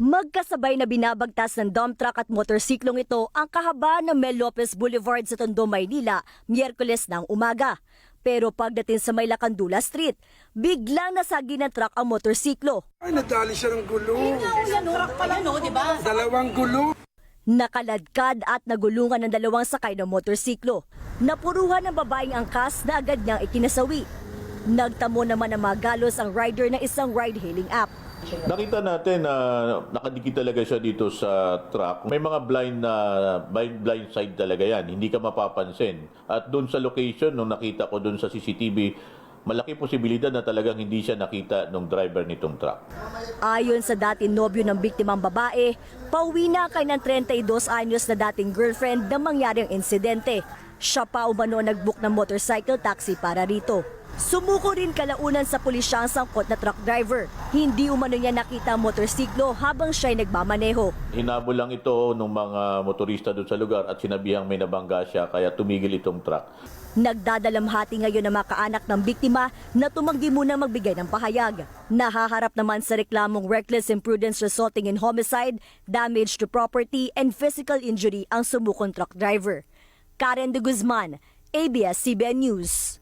Magkasabay na binabagtas ng dump truck at motorsiklong ito ang kahabaan ng Mel Lopez Boulevard sa Tondo, Maynila, Miyerkules ng umaga. Pero pagdating sa May Lacandula Street, biglang nasagi ng truck ang motorsiklo. Ay, nadali siya ng gulo. Yan, truck pala no, di ba? Dalawang gulo. Nakaladkad at nagulungan ng dalawang sakay ng motorsiklo. Napuruhan ng babaeng angkas na agad niyang ikinasawi. Nagtamo naman ng magalos ang rider ng isang ride-hailing app. Nakita natin na nakadikit talaga siya dito sa truck. May mga blind na blind, blind side talaga yan. Hindi ka mapapansin. At doon sa location, nung nakita ko doon sa CCTV, malaki posibilidad na talagang hindi siya nakita ng driver nitong truck. Ayon sa dating nobyo ng biktimang babae, pauwi na kay ng 32 anyos na dating girlfriend na mangyaring insidente. Siya pa umano nagbook ng motorcycle taxi para rito. Sumuko rin kalaunan sa pulisya ang sangkot na truck driver. Hindi umano niya nakita ang motorsiklo habang siya'y nagmamaneho. Hinabol lang ito ng mga motorista doon sa lugar at sinabihang may nabangga siya kaya tumigil itong truck. Nagdadalamhati ngayon ang mga kaanak ng biktima na tumanggi muna magbigay ng pahayag. Nahaharap naman sa reklamong reckless imprudence resulting in homicide, damage to property, and physical injury ang sumukong truck driver. Karen de Guzman, ABS-CBN News.